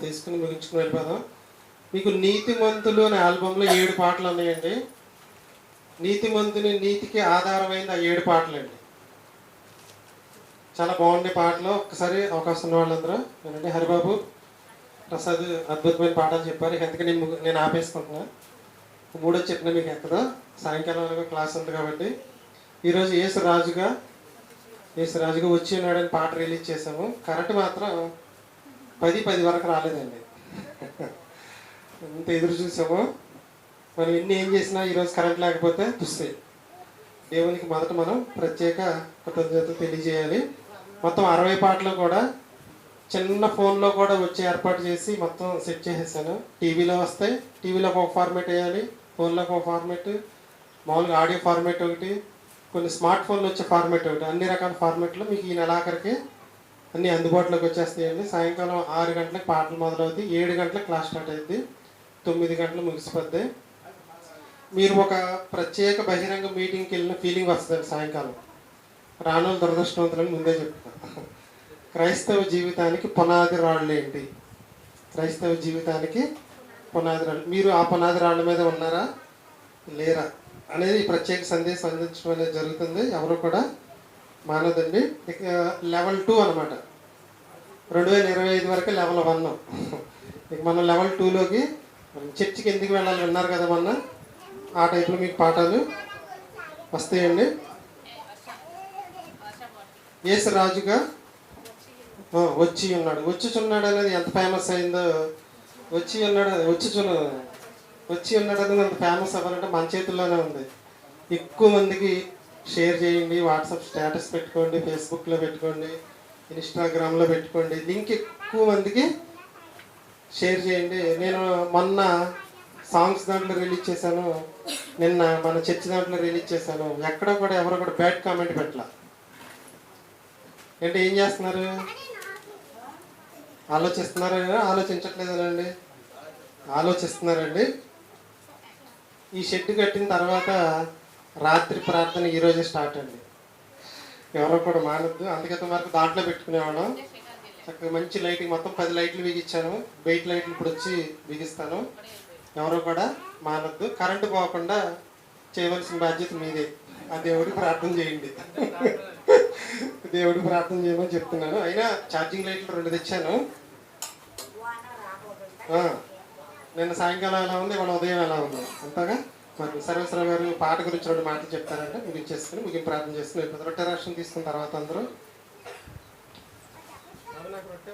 తీసుకుని ముగించుకుని వెళ్ళిపోదాం. మీకు నీతిమంతులు అనే ఆల్బంలో ఏడు పాటలు ఉన్నాయండి. నీతిమంతుని నీతికి ఆధారమైన ఆ ఏడు పాటలండి. చాలా బాగుండే పాటలు. ఒక్కసారి అవకాశం ఉన్న వాళ్ళందరూ ఏంటంటే హరిబాబు ప్రసాద్ అద్భుతమైన పాటలు చెప్పారు. ఇక అందుకే నేను నేను ఆపేసుకుంటున్నా. మూడో చెప్పిన మీకు ఎక్కదా. సాయంకాలం వరకు క్లాస్ ఉంది కాబట్టి. ఈరోజు ఏసు రాజుగా ఏసు రాజుగా వచ్చి ఉన్నాడని పాట రిలీజ్ చేసాము కరెక్ట్ మాత్రం పది పది వరకు రాలేదండి. ఎంత ఎదురు చూసామో. మనం ఎన్ని ఏం చేసినా ఈరోజు కరెంట్ లేకపోతే తుస్తాయి దేవునికి మొదట మనం ప్రత్యేక కృతజ్ఞతలు తెలియజేయాలి. మొత్తం అరవై పాటలు కూడా చిన్న ఫోన్లో కూడా వచ్చి ఏర్పాటు చేసి మొత్తం సెట్ చేసేసాను. టీవీలో వస్తాయి. టీవీలో ఒక ఫార్మేట్ వేయాలి. ఫోన్లో ఒక ఫార్మేట్ మామూలుగా ఆడియో ఫార్మేట్ ఒకటి. కొన్ని స్మార్ట్ ఫోన్లో వచ్చే ఫార్మేట్ ఒకటి. అన్ని రకాల ఫార్మేట్లు మీకు ఈ నెలాఖరికి అన్నీ అందుబాటులోకి వచ్చేస్తాయండి సాయంకాలం ఆరు గంటలకు పాటలు మొదలవుతాయి. ఏడు గంటలకు క్లాస్ స్టార్ట్ అవుతుంది తొమ్మిది గంటలు ముగిసిపోద్ది. మీరు ఒక ప్రత్యేక బహిరంగ మీటింగ్కి వెళ్ళిన ఫీలింగ్ వస్తుంది సాయంకాలం. రాను దురదృష్టవంతులని ముందే చెప్తాను క్రైస్తవ జీవితానికి పునాది రాళ్ళు ఏంటి? క్రైస్తవ జీవితానికి పునాది రాళ్ళు. మీరు ఆ పునాది రాళ్ళ మీద ఉన్నారా? లేరా? అనేది ప్రత్యేక సందేశం అందించడం అనేది జరుగుతుంది. ఎవరు కూడా మానదండి. ఇక లెవెల్ టూ అనమాట రెండు వేల ఇరవై ఐదు వరకు లెవెల్ వన్ ఇక మనం లెవెల్ టూలోకి చర్చికి ఎందుకు వెళ్ళాలి విన్నారు కదా మొన్న? ఆ టైప్లో మీకు పాఠాలు వస్తాయండి. యేసు రాజుగా వచ్చి ఉన్నాడు. వచ్చుచున్నాడు అనేది ఎంత ఫేమస్ అయిందో వచ్చి ఉన్నాడు వచ్చుచున్నాడు వచ్చి ఉన్నాడు అనేది అంత ఫేమస్ అవ్వాలంటే మన చేతుల్లోనే ఉంది. ఎక్కువ మందికి షేర్ చేయండి వాట్సాప్ స్టేటస్ పెట్టుకోండి ఫేస్బుక్లో పెట్టుకోండి. ఇన్స్టాగ్రామ్లో పెట్టుకోండి. లింక్ ఎక్కువ మందికి షేర్ చేయండి. నేను మొన్న సాంగ్స్ దాంట్లో రిలీజ్ చేశాను. నిన్న మన చర్చ్ దాంట్లో రిలీజ్ చేశాను. ఎక్కడ కూడా ఎవరు కూడా బ్యాడ్ కామెంట్ పెట్టలా. అంటే ఏం చేస్తున్నారు? ఆలోచిస్తున్నారా? ఆలోచించట్లేదనండి. ఆలోచిస్తున్నారండి. ఈ షెడ్ కట్టిన తర్వాత రాత్రి ప్రార్థన ఈరోజే స్టార్ట్ అండి. ఎవరో కూడా మానద్దు. అందుకే వరకు దాంట్లో పెట్టుకునేవాళ్ళం. చక్కగా మంచి లైటింగ్ మొత్తం పది లైట్లు బిగించాను వెయిట్ లైట్లు ఇప్పుడు వచ్చి బిగిస్తాను ఎవరు కూడా మానద్దు. కరెంటు పోకుండా చేయవలసిన బాధ్యత మీదే. ఆ దేవుడికి ప్రార్థన చేయండి. దేవుడికి ప్రార్థన చేయమని చెప్తున్నాను. అయినా ఛార్జింగ్ లైట్లు రెండు తెచ్చాను. నిన్న సాయంకాలం ఎలా ఉంది? ఇవాళ ఉదయం ఎలా ఉంది? అంతగా? మరి సర్వేశ్వర గారు పాట గురించి రెండు మాటలు చెప్తారంటే ముగించేసుకుని ముగింపు ప్రార్థన చేసుకుని వెళ్ళిపోతారు. రొట్టె రాష్ట్రం తీసుకున్న తర్వాత అందరూ. నాకు రొట్టె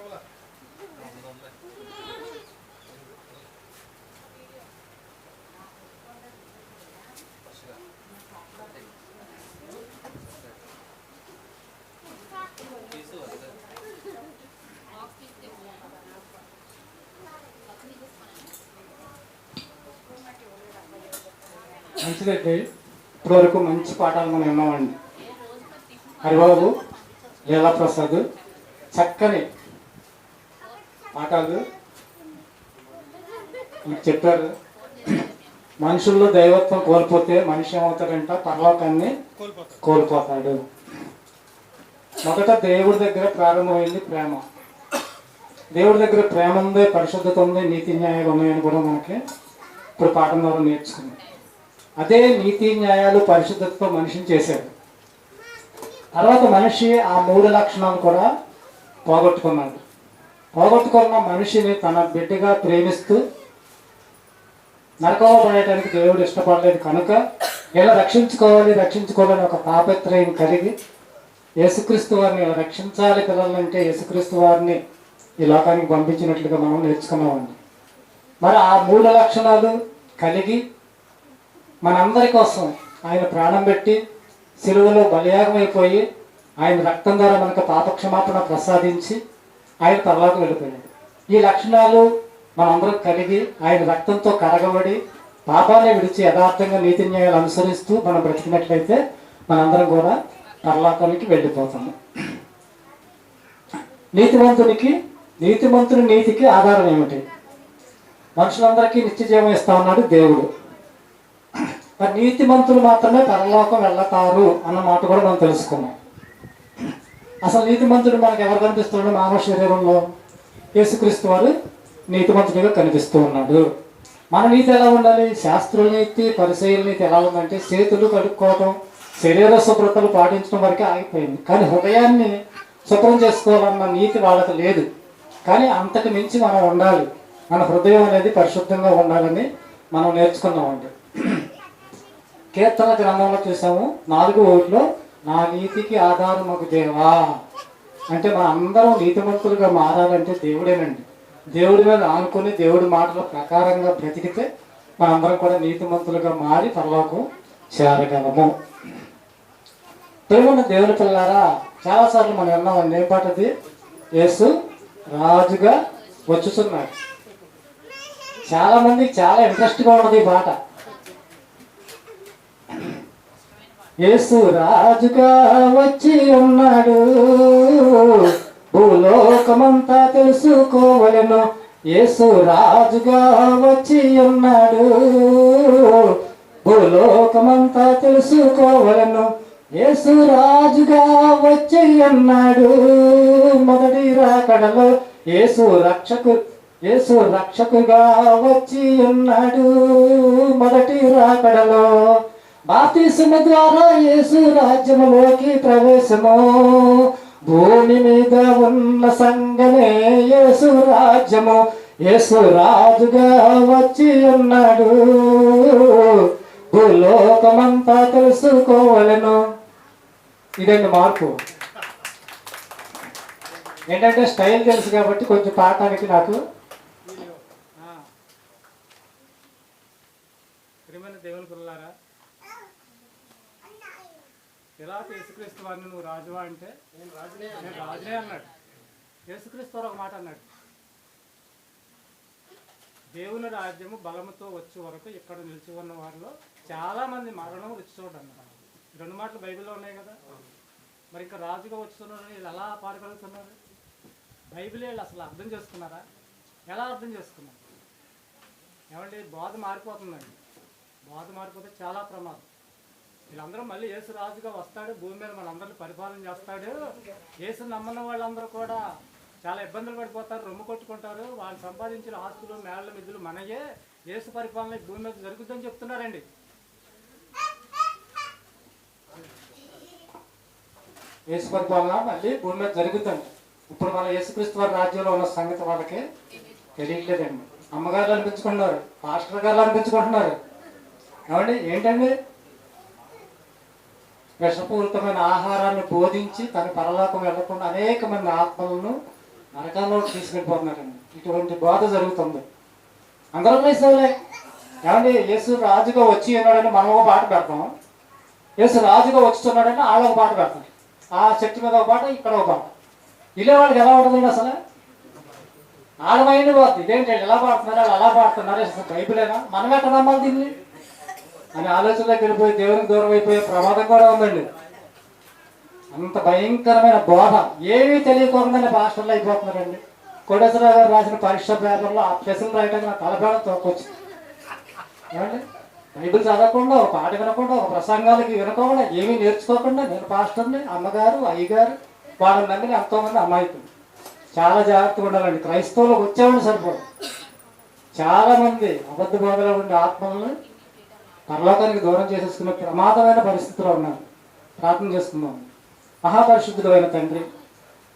మంచిదండి ఇప్పటివరకు మంచి పాఠాలు మనం విన్నామండి. హరిబాబు లీలాప్రసాద్ చక్కని పాఠాలు మీకు చెప్పారు. మనుషుల్లో దైవత్వం కోల్పోతే మనిషి ఏమవుతాడంట? పరలోకాన్ని కోల్పోతాడు. మొదట దేవుడి దగ్గర ప్రారంభమైంది ప్రేమ. దేవుడి దగ్గర ప్రేమ ఉంది పరిశుద్ధత ఉంది నీతి న్యాయాలు ఉన్నాయని కూడా మనకి ఇప్పుడు పాఠం ద్వారా నేర్చుకున్నాం. అదే నీతి న్యాయాలు పరిశుద్ధతతో మనిషిని చేశాడు. తర్వాత మనిషి ఆ మూడు లక్షణాలు కూడా పోగొట్టుకున్నాడు. పోగొట్టుకున్న మనిషిని తన బిడ్డగా ప్రేమిస్తూ నరకంలో పడేయడానికి దేవుడు ఇష్టపడలేదు కనుక ఇలా రక్షించుకోవాలి రక్షించుకోవాలని ఒక తాపత్రయం కలిగి యేసుక్రీస్తు వారిని ఇలా రక్షించాలి పిల్లలంటే యేసుక్రీస్తు వారిని ఈ లోకానికి పంపించినట్లుగా మనం నేర్చుకున్నామండి. మరి ఆ మూడు లక్షణాలు కలిగి మనందరి కోసం ఆయన ప్రాణం పెట్టి సిలువలో బలయాగమైపోయి ఆయన రక్తం ద్వారా మనకు పాపక్షమాపణ ప్రసాదించి ఆయన పరలోకి వెళ్ళిపోయాడు. ఈ లక్షణాలు మనందరం కలిగి ఆయన రక్తంతో కడగబడి పాపాన్ని విడిచి యథార్థంగా నీతి న్యాయాలు అనుసరిస్తూ మనం బ్రతికినట్లయితే మనందరం కూడా పరలోకానికి వెళ్ళిపోతాము. నీతివంతునికి నీతిమంతుని నీతికి ఆధారం ఏమిటి? మనుషులందరికీ నిత్య జీవం ఇస్తా ఉన్నాడు దేవుడు. మరి నీతిమంతులు మాత్రమే పరలోకం వెళ్ళతారు అన్న మాట కూడా మనం తెలుసుకున్నాం. అసలు నీతిమంతుడు మనకు ఎవరు కనిపిస్తున్నాడు? మానవ శరీరంలో యేసుక్రీస్తు వారు నీతిమంతుడిగా కనిపిస్తూ ఉన్నాడు. మన నీతి ఎలా ఉండాలి? శాస్త్రుల నీతి పరిశీలన నీతి ఎలా ఉందంటే చేతులు కడుక్కోవడం శరీర శుభ్రతలు పాటించడం వరకే ఆగిపోయింది. కానీ హృదయాన్ని శుభ్రం చేసుకోవాలన్న నీతి వాళ్ళకి లేదు. కానీ అంతకు మించి మనం ఉండాలి. మన హృదయం అనేది పరిశుద్ధంగా ఉండాలని మనం నేర్చుకున్నామండి. కీర్తన గ్రంథంలో చూసాము నాలుగు ఊరిలో నా నీతికి ఆధారం దేవా. అంటే మన అందరం నీతిమంతులుగా మారాలంటే దేవుడేనండి. దేవుడి మీద ఆనుకొని దేవుడి మాటల ప్రకారంగా బ్రతికితే మనందరం కూడా నీతిమంతులుగా మారి పరలోకం చేరగలము. ప్రేమన్న దేవుని పిల్లారా చాలాసార్లు మనం విన్నాం ఏం పాట యేసు రాజుగా వచ్చుతున్నాడు చాలామందికి చాలా ఇంట్రెస్ట్గా ఉన్నది ఈ పాట. యేసు రాజుగా వచ్చి ఉన్నాడు. భూలోకమంతా తెలుసుకోవలెను. యేసు రాజుగా వచ్చి ఉన్నాడు. భూలోకమంతా తెలుసుకోవలెను. యేసు రాజుగా వచ్చి ఉన్నాడు. మొదటి రాకడలో యేసు రక్షకు యేసు రక్షకుగా వచ్చి ఉన్నాడు. మొదటి రాకడలో బాప్తిసమ ద్వారా యేసు రాజ్యములోకి ప్రవేశము. భూమి మీద ఉన్న సంగమే యేసు రాజ్యము. యేసు రాజుగా వచ్చి ఉన్నాడు. భూలోకమంతా తెలుసుకోవలను. ఇదండి మార్పు. ఏంటంటే స్టైల్ తెలుసు కాబట్టి కొంచెం పాఠానికి నాకు ప్రియమైన దేవుని పిల్లారా ఎలా యేసుక్రీస్తు వారిని నువ్వు రాజువా అంటే నేను రాజునే నేను రాజునే అన్నాడు. యేసుక్రీస్తు వారు ఒక మాట అన్నాడు. దేవుని రాజ్యము బలముతో వచ్చే వరకు ఇక్కడ నిలిచి ఉన్న వారిలో చాలా మంది మరణం రుచి చూడన్నారు రెండు మాటలు బైబిల్లో ఉన్నాయి కదా. మరి ఇంకా రాజుగా వచ్చుతున్నారు వీళ్ళు ఎలా పాడగలుగుతున్నారు బైబిల్ వీళ్ళు అసలు అర్థం చేసుకున్నారా? ఎలా అర్థం చేసుకున్నారు? ఏమంటే బోధ మారిపోతుందండి. బోధ మారిపోతే చాలా ప్రమాదం. వీళ్ళందరూ మళ్ళీ యేసు రాజుగా వస్తాడు భూమి మీద మనందరిని పరిపాలన చేస్తాడు. యేసు నమ్మని వాళ్ళందరూ కూడా చాలా ఇబ్బందులు పడిపోతారు రొమ్ము కొట్టుకుంటారు. వాళ్ళు సంపాదించిన ఆస్తులు మేళ్ళ మిద్దులు మనయే. యేసు పరిపాలన భూమి మీద జరుగుతుందని చెప్తున్నారండి. యేసు పరిపాలన మళ్ళీ భూమి మీద జరుగుతుంది. ఇప్పుడు మన యేసుక్రీస్తు వారి రాజ్యంలో ఉన్న సంగతి వాళ్ళకి తెలియట్లేదండి. అమ్మగారు అనిపించుకుంటున్నారు పాస్టర్ గారు అనిపించుకుంటున్నారు. ఏమండి ఏంటండి? విషపూరితమైన ఆహారాన్ని బోధించి తన పరలోకం వెళ్ళకుండా అనేక మంది ఆత్మలను నరకాల్లో తీసుకెళ్ళిపోతున్నారండి ఇటువంటి బోధ జరుగుతుంది. అందరం క్రైస్తవులే ఏమండి? యేసు రాజుగా వచ్చి ఉన్నాడని మనం ఒక పాట పెడతాం. యేసు రాజుగా వచ్చుతున్నాడని ఆడ ఒక పాట పెడతాం. ఆ చెట్టు మీద ఒక పాట ఇక్కడ ఒక పాట. ఇల్లే వాళ్ళకి ఎలా ఉంటుందండి అసలు. ఆడమైంది పోతుంది ఇదేంటి ఎలా పాడుతున్నారు? వాళ్ళు అలా పాడుతున్నారు? అసలు బైబిలేనా? మనం ఎక్కడ నమ్మాలి దీన్ని? అని ఆలోచనలోకి వెళ్ళిపోయి దేవునికి దూరం అయిపోయే ప్రమాదం కూడా ఉందండి. అంత భయంకరమైన బోధ. ఏమీ తెలియకుండానే పాస్టర్లు అయిపోతున్నారండి. కోటేశ్వరరావు గారు రాసిన పరీక్ష పేపర్లో ఆ ప్రశ్నలు రాయడానికి నా తలపేడ తోకొచ్చు ఏమండి? బైబిల్ చదవకుండా ఒక పాట వినకుండా ఒక ప్రసంగాలకి వినకుండా ఏమీ నేర్చుకోకుండా నేను పాస్టర్ని అమ్మగారు అయ్యగారు వాళ్ళని నమ్మిన ఎంతోమంది అమాయకులు. చాలా జాగ్రత్తగా ఉండాలండి. క్రైస్తవులకు వచ్చేవాడిని సరిపోదు. చాలా మంది అబద్ధ బోధలో ఉండే ఆత్మలను పరలోకానికి దూరం చేసేసుకున్న ప్రమాదమైన పరిస్థితిలో ఉన్నారు ప్రార్థన చేసుకుందాం. మహాపరిశుద్ధుడు అయిన తండ్రి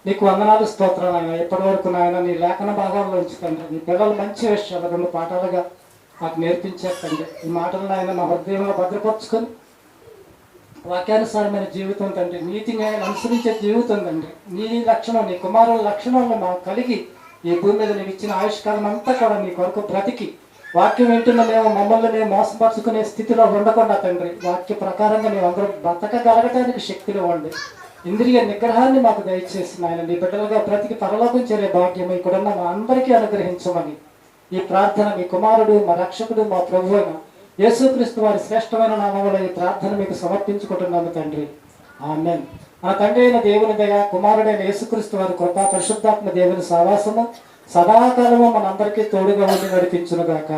నీకు వందనాలు స్తోత్రాలు ఆయన ఎప్పటి వరకు నాయన నీ లేఖన భాగాల్లో ఉంచి నీ పిల్లలు మంచి విషయాలు రెండు పాఠాలుగా మాకు నేర్పించేస్తండి ఈ మాటలను ఆయన మా హృదయంలో భద్రపరుచుకొని వాక్యానుసారమైన జీవితం తండ్రి నీతి ఆయన అనుసరించే జీవితం తండ్రి. నీ లక్షణం నీ కుమారుల లక్షణాలను మాకు కలిగి ఈ భూమి మీద నీకు ఇచ్చిన ఆయుష్కాలం అంతా కూడా నీ కొరకు బ్రతికి వాక్యం వింటున్న మేము మమ్మల్ని మేము మోసపరుచుకునే స్థితిలో ఉండకుండా తండ్రి వాక్య ప్రకారంగా మేము అందరూ బ్రతకగలగటానికి శక్తిని ఇవ్వండి ఇంద్రియ నిగ్రహాన్ని మాకు దయచేసి నాయన నీ బిడ్డలుగా ప్రతికి పరలోకం చేరే భాగ్యం ఇక్కడున్న మా అందరికీ అనుగ్రహించమని ఈ ప్రార్థన మీ కుమారుడు మా రక్షకుడు మా ప్రభు అయిన యేసుక్రీస్తు వారి శ్రేష్టమైన నామంలో ఈ ప్రార్థన మీకు సమర్పించుకుంటున్నాము తండ్రి. ఆమెన్. మన తండ్రి అయిన దేవుని దయ కుమారుడైన యేసుక్రీస్తు వారి కృప పరిశుద్ధాత్మ దేవుని సావాసము. సదాకాలము మనందరికీ తోడుగా ఉండి నడిపించునుగాక.